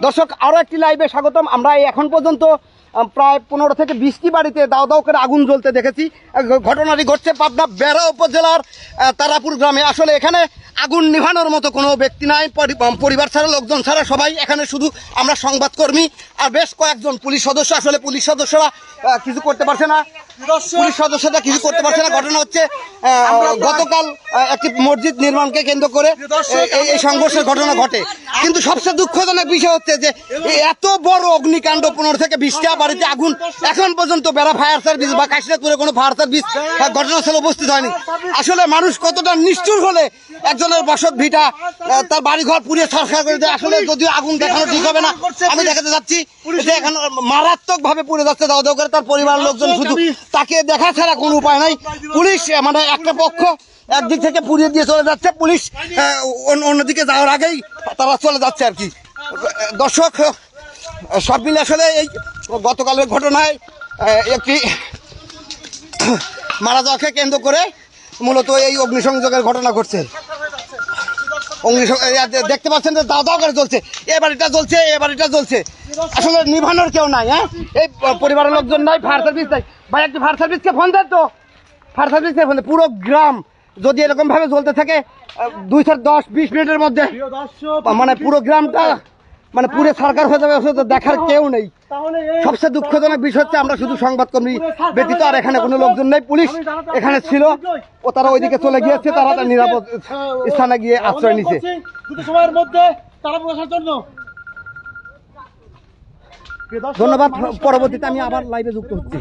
দর্শক আরও একটি লাইভে স্বাগতম। আমরা এখন পর্যন্ত প্রায় পনেরো থেকে বিশটি বাড়িতে দাও দাও করে আগুন জ্বলতে দেখেছি। ঘটনাটি ঘটছে পাবনা বেড়া উপজেলার তারাপুর গ্রামে। আসলে এখানে আগুন নিভানোর মতো কোনো ব্যক্তি নাই। পরি- পরিবার ছাড়া, লোকজন ছাড়া, সবাই এখানে শুধু আমরা সংবাদকর্মী। আর বেশ কয়েকজন পুলিশ সদস্য। আসলে পুলিশ সদস্যরা কিছু করতে পারছে না। পুলিশ সদস্যরা কিছু করতে পারছে না। ঘটনা হচ্ছে গতকাল একটি মসজিদ নির্মাণকে কেন্দ্র করে এই- সংঘর্ষের ঘটনা ঘটে। কিন্তু সবচেয়ে দুঃখজনক বিষয় হচ্ছে যে এত বড় অগ্নিকাণ্ড পনেরো থেকে বিশটা বাড়িতে আগুন এখন পর্যন্ত বেড়া ফায়ার সার্ভিস বা কাশিনাথপুরে কোনো ফায়ার সার্ভিস ঘটনাস্থলে উপস্থিত হয়নি। আসলে মানুষ কতটা নিষ্ঠুর হলে একজনের বসত ভিটা তার বাড়িঘর পুড়িয়ে সরকার করে দেয়। আসলে যদিও আগুন দেখানো ঠিক হবে না আমি দেখাতে যাচ্ছি এখন মারাত্মক ভাবে পুড়ে যাচ্ছে দাও দাও করে তার পরিবার লোকজন শুধু তাকে দেখা ছাড়া কোনো উপায় নাই। পুলিশ মানে একটা পক্ষ একদিক থেকে পুড়িয়ে দিয়ে চলে যাচ্ছে, পুলিশ অন্যদিকে যাওয়ার আগেই তারা চলে যাচ্ছে আর কি। দর্শক সব মিলে আসলে এই গতকালের ঘটনায় একটি মারা যাওয়াকে কেন্দ্র করে মূলত এই অগ্নিসংযোগের ঘটনা ঘটছে। দেখতে পাচ্ছেন যে দাও দাও করে চলছে এ বাড়িটা চলছে এ বাড়িটা চলছে আসলে নিভানোর কেউ নাই হ্যাঁ? এই পরিবারের লোকজন নাই ফায়ার সার্ভিস নাই। ভাই একটু ফায়ার সার্ভিসকে ফোন দেন তো। ফায়ার সার্ভিসকে ফোন। পুরো গ্রাম যদি এরকমভাবে জ্বলতে থাকে দুই চার দশ বিশ মিনিটের মধ্যে মানে পুরো গ্রামটা মানে পুরো সরকার হয়ে যাবে দেখার কেউ নেই। সবচেয়ে দুঃখজনক বিষয় হচ্ছে আমরা শুধু সংবাদকর্মী ব্যতীত আর এখানে কোনো লোকজন নেই। পুলিশ এখানে ছিল ও তারা ওইদিকে চলে গিয়েছে তারা তার নিরাপদ স্থানে গিয়ে আশ্রয় নিছে সময়ের মধ্যে তারা জন্য। ধন্যবাদ পরবর্তীতে আমি আবার লাইভে যুক্ত হচ্ছি।